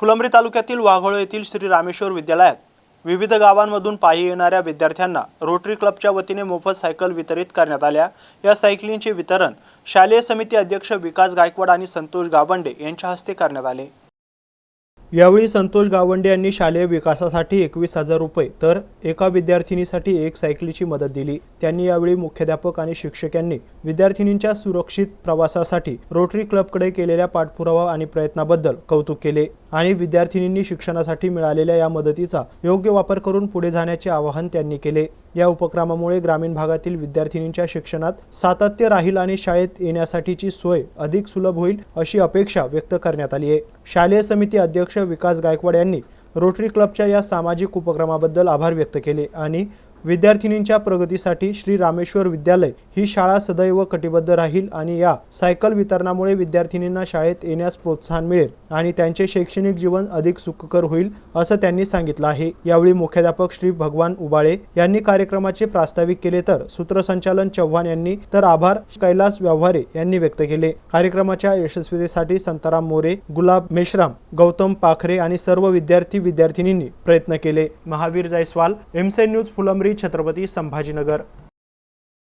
फुलंब्री तालुक्यातील वाघोळ येथील श्री रामेश्वर विद्यालयात विविध गावांमधून पायी येणाऱ्या विद्यार्थ्यांना रोटरी क्लबच्या वतीने मोफत सायकल वितरित करण्यात आल्या. या सायकलींचे वितरण शालेय समिती अध्यक्ष विकास गायकवाड आणि संतोष गावंडे यांच्या हस्ते करण्यात आले. यावेळी संतोष गावंडे यांनी शालेय विकासासाठी एकवीस हजार रुपये तर एका विद्यार्थिनीसाठी एक सायकलीची मदत दिली. त्यांनी यावेळी मुख्याध्यापक आणि शिक्षकांनी विद्यार्थिनींच्या सुरक्षित प्रवासासाठी रोटरी क्लबकडे केलेल्या पाठपुरावा आणि प्रयत्नाबद्दल कौतुक केले. आणि विद्यार्थिनींनी शिक्षणासाठी मिळालेल्या या मदतीचा योग्य वापर करून पुढे जाण्याचे आवाहन त्यांनी केले. या उपक्रमामुळे ग्रामीण भागातील विद्यार्थिनींच्या शिक्षणात सातत्य राहील आणि शाळेत येण्यासाठीची सोय अधिक सुलभ होईल अशी अपेक्षा व्यक्त करण्यात आली आहे. शालेय समिती अध्यक्ष विकास गायकवाड यांनी रोटरी क्लबच्या या सामाजिक उपक्रमाबद्दल आभार व्यक्त केले आणि विद्यार्थिनींच्या प्रगतीसाठी श्री रामेश्वर विद्यालय ही शाळा सदैव कटिबद्ध राहील आणि या सायकल वितरणामुळे विद्यार्थिनींना शाळेत येण्यास प्रोत्साहन मिळेल आणि त्यांचे शैक्षणिक जीवन अधिक सुखकर होईल असं त्यांनी सांगितलं आहे. यावेळी मुख्याध्यापक श्री भगवान उबाळे यांनी कार्यक्रमाचे प्रास्ताविक केले तर सूत्रसंचालन चव्हाण यांनी तर आभार कैलास व्यवहारे यांनी व्यक्त केले. कार्यक्रमाच्या यशस्वीतेसाठी संताराम मोरे गुलाब मेश्राम गौतम पाखरे आणि सर्व विद्यार्थी विद्यार्थिनींनी प्रयत्न केले. महावीर जायस्वाल एमसे न्यूज फुलंब्री. छत्रपती संभाजीनगर.